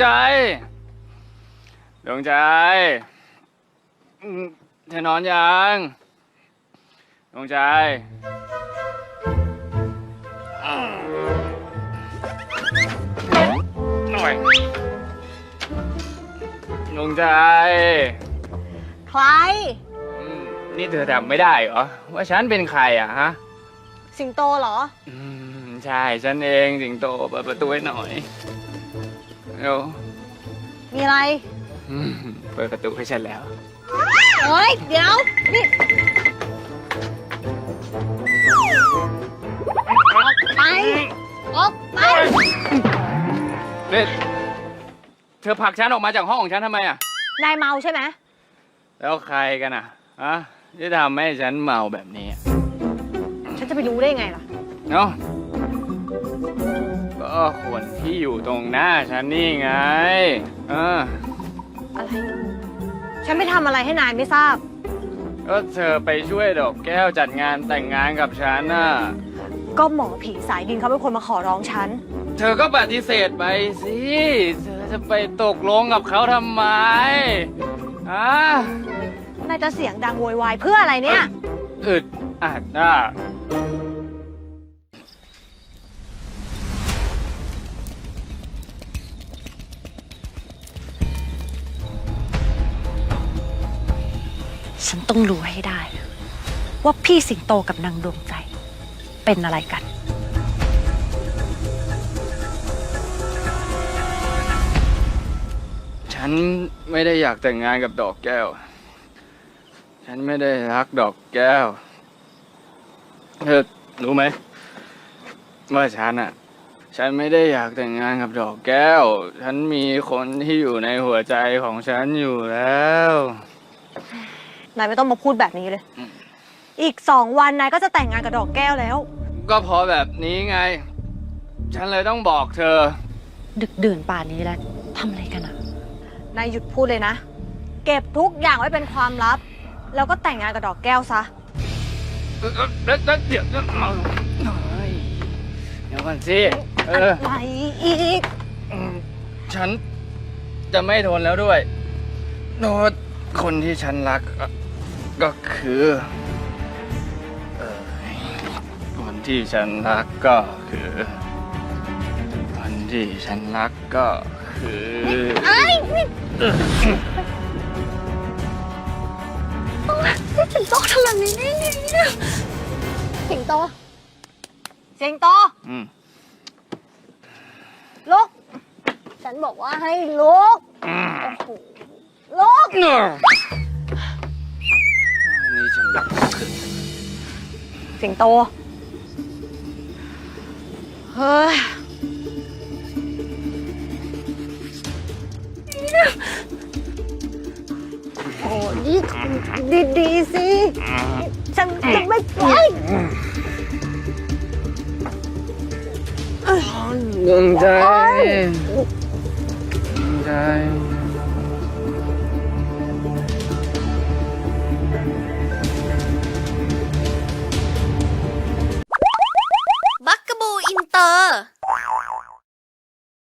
ใจดวงใจอืมเธอนอนยังดวงใจอืมหน่อยดวงใจ ใครอืมนี่เธอจำไม่ได้เหรอ ว่าฉันเป็นใครอะฮะ สิงโตเหรอ อืม ใช่ฉันเองสิงโตเปิดประตูให้หน่อยเร็วมีอะไรอืมเปิดประตูให้ฉันแล้ว เฮ้ย เดี๋ยว นี่ออกไปออกไป เด็ดเธอผลักฉันออกมาจากห้องของฉันทำไมอะ นายเมาใช่ไหมแล้วใครกันอะฮะที่ทำให้ฉันเมาแบบนี้อะฉันจะไปรู้ได้ไงล่ะ เนาะ ก็คนที่อยู่ตรงหน้าฉันนี่ไง เออ อะไร ฉันไม่ทำอะไรให้นายไม่ทราบ ก็เธอไปช่วยดอกแก้วจัดงานแต่งงานกับฉันน่ะ ก็หมอผีสายดินเขาเป็นคนมาขอร้องฉัน เธอก็ปฏิเสธไปสิ เธอจะไปตกลงกับเขาทำไมอะนายจะเสียงดังโวยวายเพื่ออะไรเนี่ย อึดอัดอะ ฉันต้องรู้ให้ได้ ว่าพี่สิงโตกับนางดวงใจ เป็นอะไรกัน ฉันไม่ได้อยากแต่งงานกับดอกแก้ว ฉันไม่ได้รักดอกแก้ว เธอรู้ไหมว่าฉันอะฉันไม่ได้อยากแต่งงานกับดอกแก้ว ฉันมีคนที่อยู่ในหัวใจของฉันอยู่แล้ว นายไม่ต้องมาพูดแบบนี้เลยอืมอีกสองวันนายก็จะแต่งงานกับดอกแก้วแล้ว ก็เพราะแบบนี้ไง ฉันเลยต้องบอกเธอ ดึกดื่นป่านนี้แล้วทำอะไรกันอะนายหยุดพูดเลยนะ เก็บทุกอย่างไว้เป็นความลับ แล้วก็แต่งงานกับดอกแก้วซะเอ่อเดี๋ยวเดี๋ยวเดี๋ยวเดี๋ยวเฮ้ยเดี๋ยวก่อนสิเอออะไรอีกอืมฉันจะไม่ทนแล้วด้วยโนดคนที่ฉันรัก ก็คือเอ่อคนที่ฉันรักก็คือคนที่ฉันรักก็คือไอ้ยสิงโตทำแบบนี้ได้ไงเนี่ยสิงโตสิงโตอืมลุก ฉันบอกว่าให้ลุก โอ้โหลุก เนอะอันนี้ฉันรัก สิงโต เฮ้ย โอ้นี่ดีดีๆสิ ฉันจะไม่ปล่อย ดวงใจดวงใจ